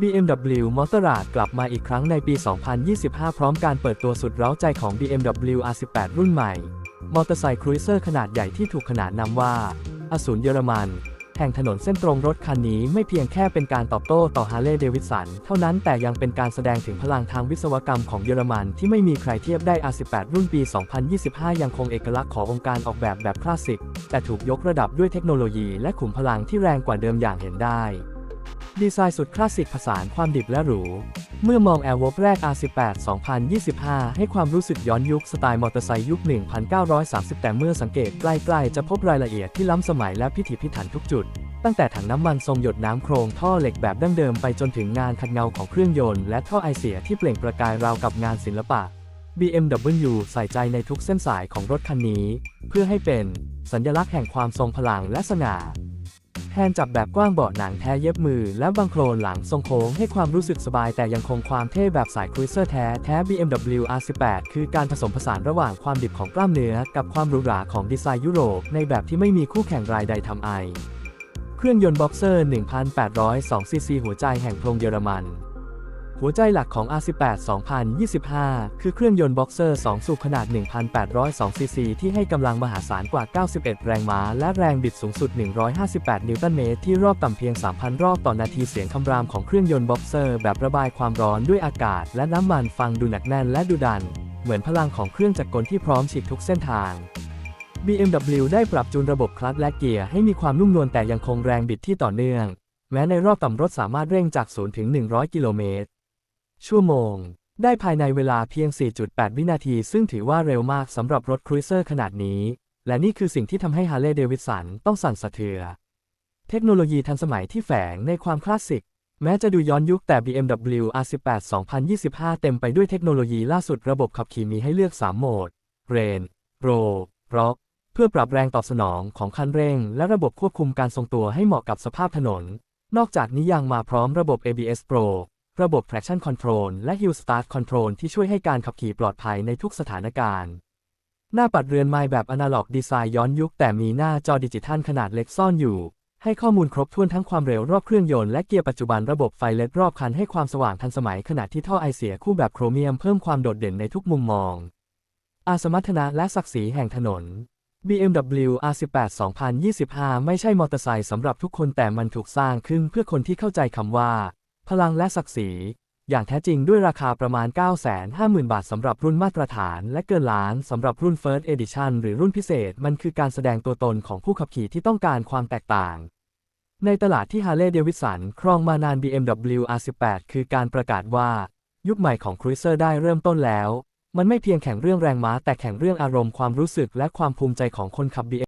BMW Motorrad กลับมาอีกครั้งในปี 2025 พร้อมการเปิดตัวสุดเร้าใจของ BMW R18 รุ่นใหม่ มอเตอร์ไซค์ครูเซอร์ขนาดใหญ่ที่ถูกขนานนามว่า อสูรเยอรมัน แห่งถนนเส้นตรงรถคันนี้ไม่เพียงแค่เป็นการตอบโต้ต่อฮาร์เลย์เดวิสันเท่านั้นแต่ยังเป็นการแสดงถึงพลังทางวิศวกรรมของเยอรมันที่ไม่มีใครเทียบได้ R18 รุ่นปี 2025 ยังคงเอกลักษณ์ขององค์การออกแบบแบบคลาสสิก แต่ถูกยกระดับด้วยเทคโนโลยีและขุมพลังที่แรงกว่าเดิมอย่างเห็นได้ ดีไซน์สุดคลาสสิกผสานความดิบและหรู เมื่อมอง Air w o v แรก R18 2025 ให้ความรู้สึกย้อนยุคสไตล์มอเตอร์ไซค์ยุค 1930 แต่เมื่อสังเกตใกล้ๆ จะพบรายละเอียดที่ล้ำสมัยและพิถีพิถันทุกจุด ตั้งแต่ถังน้ำมันทรงหยดน้ำโครงท่อเหล็กแบบดั้งเดิมไปจนถึงงานขัดเงาของเครื่องยนต์และท่อไอเสียที่เปล่งประกายราวกับงานศิลปะ BMW ใส่ใจในทุกเส้นสายของรถคันนี้ เพื่อให้เป็น สัญลักษณ์แห่งความทรงพลังและสง่า แฮนด์จับแบบกว้างเบาะหนังแท้เย็บมือ และบังโครนหลังทรงโค้งให้ความรู้สึกสบายแต่ยังคงความเท่แบบสายครูเซอร์แท้แท้ BMW R18 คือการผสมผสานระหว่างความดิบของกล้ามเนื้อ กับความหรูหราของดีไซน์ยุโรป ในแบบที่ไม่มีคู่แข่งรายใดทำไอ เครื่องยนต์บ็อกเซอร์ 1,802ซีซีหัวใจแห่งโพรงเยอรมัน หัวใจหลักของ R18 2025 คือเครื่องยนต์บ็อกเซอร์ 2 สูบขนาด 1,802 ซีซี ที่ให้กำลังมหาศาลกว่า 91 แรงม้า และแรงบิดสูงสุด 158 นิวตันเมตร ที่รอบต่ำเพียง 3,000 รอบต่อนาทีเสียงคำรามของเครื่องยนต์บ็อกเซอร์ แบบระบายความร้อนด้วยอากาศ และน้ำมันฟังดูหนักแน่นและดุดัน เหมือนพลังของเครื่องจักรกลที่พร้อมฉีกทุกเส้นทาง BMW ได้ปรับจูนระบบคลัตช์และเกียร์ให้มีความนุ่มนวลแต่ยังคงแรงบิดที่ต่อเนื่อง แม้ในรอบต่ำรถสามารถเร่งจาก 0 ถึง 100 กิโลเมตร ชั่วโมง ได้ภายในเวลาเพียง 4.8 วินาที ซึ่งถือว่าเร็วมากสำหรับรถครูเซอร์ขนาดนี้ และนี่คือสิ่งที่ทำให้ฮาร์เลย์เดวิสันต้องสั่นสะเทือนเทคโนโลยีทันสมัยที่แฝงในความคลาสสิก แม้จะดูย้อนยุคแต่ BMW R18 2025 เต็มไปด้วยเทคโนโลยีล่าสุดระบบขับขี่มีให้เลือก 3 โหมด Rain Roll Rock เพื่อปรับแรงตอบสนองของคันเร่ง และระบบควบคุมการทรงตัวให้เหมาะกับสภาพถนน นอกจากนี้ยังมาพร้อมระบบ ABS Pro ระบบ traction control และ hill start control ที่ช่วยให้การขับขี่ปลอดภัยในทุกสถานการณ์ หน้าปัดเรือนไม้แบบอนาล็อกดีไซน์ย้อนยุค แต่มีหน้าจอดิจิทัลขนาดเล็กซ่อนอยู่ ให้ข้อมูลครบถ้วนทั้งความเร็วรอบเครื่องยนต์และเกียร์ปัจจุบันระบบไฟเลดรอบคันให้ความสว่างทันสมัยขณะที่ท่อไอเสียคู่แบบโครเมียมเพิ่มความโดดเด่นในทุกมุมมอง อาสมรรถนะและศักดิ์ศรีแห่งถนน BMW R18 2025 ไม่ใช่มอเตอร์ไซค์สำหรับทุกคนแต่มันถูกสร้างขึ้นเพื่อคนที่เข้าใจคำว่า พลังและศักดิ์ศรี อย่างแท้จริงด้วยราคาประมาณ 950,000 บาทสำหรับรุ่นมาตรฐาน และเกินล้านสำหรับรุ่น First Edition หรือรุ่นพิเศษ มันคือการแสดงตัวตนของผู้ขับขี่ที่ต้องการความแตกต่าง ในตลาดที่ฮาร์เลย์เดวิสันครองมานาน BMW R18 คือการประกาศว่า ยุคใหม่ของครูเซอร์ได้เริ่มต้นแล้ว มันไม่เพียงแข่งเรื่องแรงม้าแต่แข่งเรื่องอารมณ์ความรู้สึกและความภูมิใจของคนขับ BMW